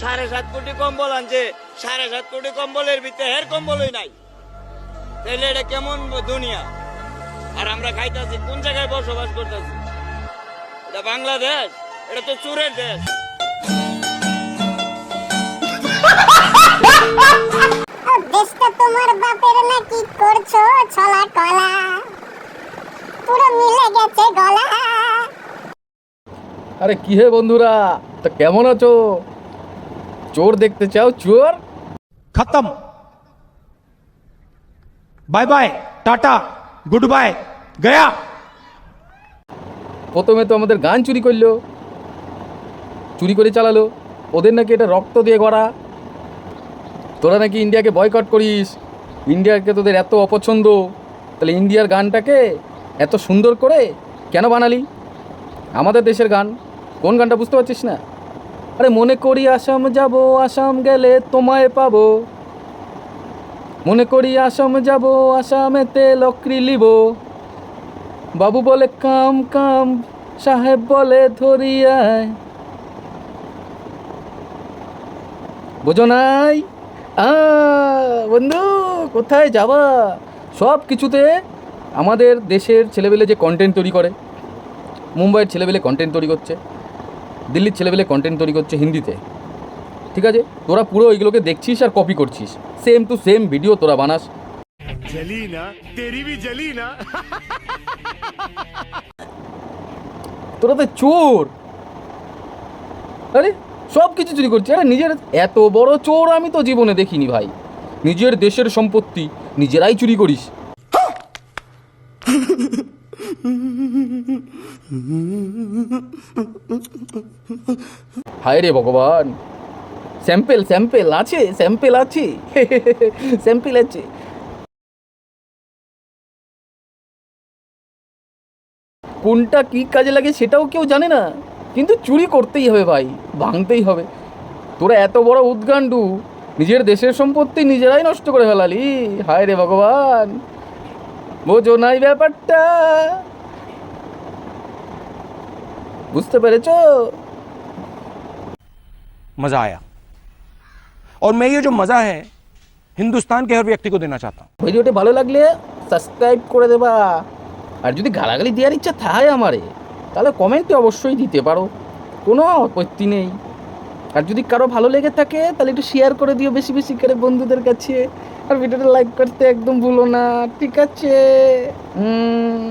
সাড়ে সাত কোটি কম্বল আনছে। সাড়ে সাত কোটি কম্বলের ভিতরে হের কম্বলই নাই। তাহলে এটা কেমন দুনিয়া? আর আমরা খাইতাছি কোন জায়গায় বসবাস করতেছি? এটা বাংলাদেশ এটা তো চুরের দেশ। দেশটা তোমার বাপের নাকি করছ ছলা কলা পুরো মিলে গেছে গলা। আরে কি হে বন্ধুরা তা কেমন আছো? চোর দেখতে চাও চোর? খতম। Bye bye tata good bye গয়া। প্রথমে তো আমাদের গান চুরি করল চুরি করে চালালো। ওদের নাকি এটা রক্ত দিয়ে গড়া। তোরা নাকি ইন্ডিয়াকে বয়কট করিস। ইন্ডিয়াকে তোদের এত অপছন্দ। তাহলে ইন্ডিয়ার গানটাকে এত সুন্দর করে কেন বানালি? আমাদের দেশের গান কোন গানটা বুঝতে পারছিস না? আরে মনে করি আসাম যাব, আসাম গেলে তোমায় পাবো। মনে করি আসাম যাব আসামে আসামেতে লকরি লিব। বাবু বলে, কাম কাম, সাহেব বলে ধরিয়ায়। বোঝো নাই? বন্ধু, কোথায় যাবা? সব কিছুতে আমাদের দেশের ছেলেবেলে যে কন্টেন্ট তৈরি করে, মুম্বাইয়ের ছেলেবেলে কন্টেন্ট তৈরি করছে দিল্লির ছেলেবেলে কন্টেন্ট তৈরি করছে হিন্দিতে। ঠিক আছে? তোরা পুরো ওইগুলোকে দেখছিস আর কপি করছিস। সেম টু সেম ভিডিও তোরা বানাস। তোরা তো চোর। আরে সব কিছু চুরি করছি আরে নিজের এত বড় চোর আমি তো জীবনে দেখিনি ভাই। নিজের দেশের সম্পত্তি নিজেরাই চুরি করিস। হায় রে ভগবান। স্যাম্পেল স্যাম্পেল আছে স্যাম্পেল আছে। স্যাম্পেল আছে। কোনটা কি কাজে লাগে সেটাও কেউ জানে না। কিন্তু চুরি করতেই হবে ভাই, ভাঙতেই হবে। তোরা এত বড় উদ্গান্ডু, নিজের দেশের সম্পত্তি নিজেরাই নষ্ট করে ফেলালি। হায় রে ভগবান। বোঝো নাই ব্যাপারটা। বুঝতে পেরেছো मजा आया और मैं ये जो मजा है हिंदुस्तान के हर व्यक्ति को देना चाहता हूँ ভিডিওটি ভালো লাগলে সাবস্ক্রাইব করে দেবা আর যদি গালাগালি দেওয়ার ইচ্ছা থাকে আমারে তাহলে কমেন্টে অবশ্যই দিতে পারো কোনো আপত্তি নেই আর যদি কারো ভালো লেগে থাকে তাহলে একটু শেয়ার করে দিও বেশি বেশি করে বন্ধুদের কাছে আর ভিডিওটা লাইক করতে একদম ভুলো না ঠিক আছে হুম